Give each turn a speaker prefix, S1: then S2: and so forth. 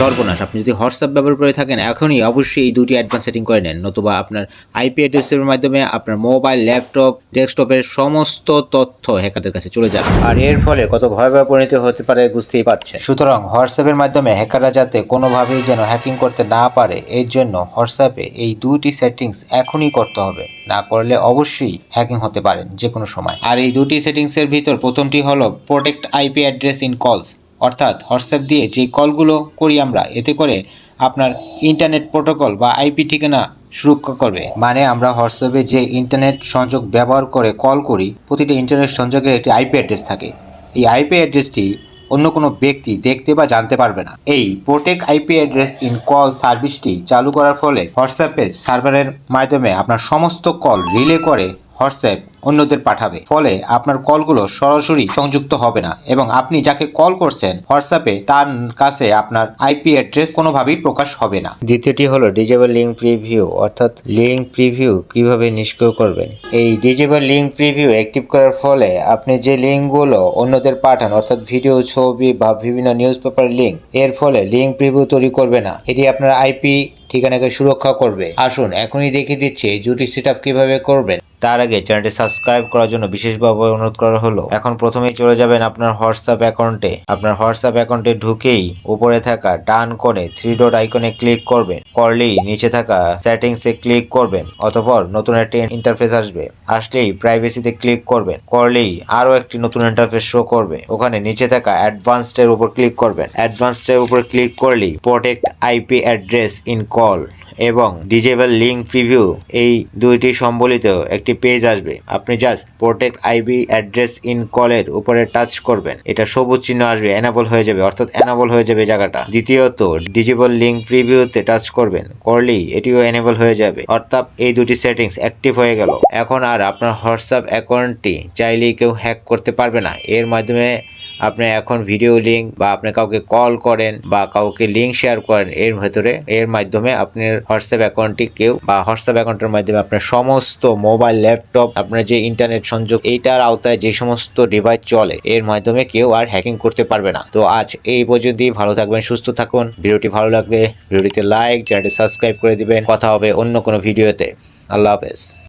S1: সর্বনাশ। আপনি যদি হোয়াটসঅ্যাপ ব্যবহার করে থাকেন এখনই অবশ্যই এই দুটি অ্যাডভান্স সেটিং করে নেন নতুবা আপনার আইপি অ্যাড্রেসের মাধ্যমে আপনার মোবাইল ল্যাপটপ ডেস্কটপের সমস্ত তথ্য হ্যাকারদের কাছে চলে যাবে। আর এর ফলে কত ভয়াবহ পরিণত হতে পারে বুঝতেই পারছেন। সুতরাং হোয়াটসঅ্যাপের মাধ্যমে হ্যাকাররা যাতে কোনোভাবেই যেন হ্যাকিং করতে না পারে এর জন্য হোয়াটসঅ্যাপে এই দুটি সেটিংস এখনই করতে হবে। না করলে অবশ্যই হ্যাকিং হতে পারেন যে কোনো সময়। আর এই দুটি সেটিংসের ভিতর প্রথমটি হলো প্রোটেক্ট আইপি অ্যাড্রেস ইন কলস অর্থাৎ হোয়াটসঅ্যাপ দিয়ে যে কলগুলো করি আমরা, এতে করে আপনার ইন্টারনেট প্রোটোকল বা আইপি ঠিকানা সুরক্ষা করবে। মানে আমরা হোয়াটসঅ্যাপে যে ইন্টারনেট সংযোগ ব্যবহার করে কল করি, প্রতিটি ইন্টারনেট সংযোগের একটি আইপি অ্যাড্রেস থাকে। এই আইপি অ্যাড্রেসটি অন্য কোনো ব্যক্তি দেখতে বা জানতে পারবে না। এই protect IP address in call সার্ভিসটি চালু করার ফলে হোয়াটসঅ্যাপের সার্ভারের মাধ্যমে আপনার সমস্ত কল রিলে করে হোয়াটসঅ্যাপ অন্যদের পাঠাবে। ফলে আপনার কলগুলো সরাসরি সংযুক্ত হবে না এবং আপনি যাকে কল করছেন হোয়াটসঅ্যাপে তার কাছে আপনার আইপি অ্যাড্রেস কোনোভাবেই প্রকাশ হবে না। দ্বিতীয়টি হলো ডিজেবল লিঙ্ক প্রিভিউ, অর্থাৎ লিঙ্ক প্রিভিউ কীভাবে নিষ্ক্রিয় করবেন। এই ডিজেবল লিঙ্ক প্রিভিউ অ্যাক্টিভ করার ফলে আপনি যে লিঙ্কগুলো অন্যদের পাঠান, অর্থাৎ ভিডিও, ছবি বা বিভিন্ন নিউজ পেপার লিঙ্ক, এর ফলে লিঙ্ক প্রিভিউ তৈরি করবে না। এটি আপনার আইপি ঠিকানাকে সুরক্ষা করবে। আসুন, এখনই দেখিয়ে দিচ্ছি জুটি সেট কীভাবে করবেন। তার আগে চ্যানেলটি সাবস্ক্রাইব করার জন্য বিশেষভাবে অনুরোধ করা হলো। এখন প্রথমেই চলে যাবেন আপনার হোয়াটসঅ্যাপ অ্যাকাউন্টে। আপনার হোয়াটসঅ্যাপ অ্যাকাউন্টে ঢুকেই উপরে থাকা ডান কোণে থ্রি ডট আইকনে ক্লিক করবেন। করলেই নিচে থাকা সেটিংসে ক্লিক করবেন, অতঃপর নতুন একটি ইন্টারফেস আসবে। আসলেই প্রাইভেসিতে ক্লিক করবেন। করলেই আরও একটি নতুন ইন্টারফেস শো করবে। ওখানে নিচে থাকা অ্যাডভান্সডের উপর ক্লিক করবেন। অ্যাডভান্সডের উপর ক্লিক করলেই protect IP address in call এবং ডিজেবল লিঙ্ক প্রিভিউ এই দুইটি সম্বলিত একটি পেজ আসবে। আপনি just protect IP address in কলের উপরে টাচ করবেন। এটা সবুজ চিহ্ন আসবে এনাবল হয়ে যাবে, অর্থাৎ এনাবল হয়ে যাবে জায়গাটা। দ্বিতীয়ত ডিজিবল লিঙ্ক প্রিভিউতে টাচ করবেন। করলেই এটিও এনেবল হয়ে যাবে। অর্থাৎ এই দুটি সেটিংস অ্যাক্টিভ হয়ে গেল। এখন আর আপনার হোয়াটসঅ্যাপ অ্যাকাউন্টটি চাইলেই কেউ হ্যাক করতে পারবে না। এর মাধ্যমে আপনি এখন ভিডিও লিঙ্ক বা আপনি কাউকে কল করেন বা কাউকে লিঙ্ক শেয়ার করেন, এর ভেতরে, এর মাধ্যমে আপনার হোয়াটসঅ্যাপ অ্যাকাউন্টটি কেউ বা হোয়াটসঅ্যাপ অ্যাকাউন্টের মাধ্যমে আপনার সমস্ত মোবাইল ল্যাপটপ আপনার যে ইন্টারনেট সংযোগ, এইটার আওতায় যে সমস্ত ডিভাইস চলে, এর মাধ্যমে কেউ আর হ্যাকিং করতে পারবে না। তো আজ এই পর্যন্তই, ভালো থাকবেন, সুস্থ থাকুন। ভিডিওটি ভালো লাগলে ভিডিওটিতে লাইক চ্যানেলটি সাবস্ক্রাইব করে দিবেন। কথা হবে অন্য কোনো ভিডিওতে আল্লাহ হাফেজ।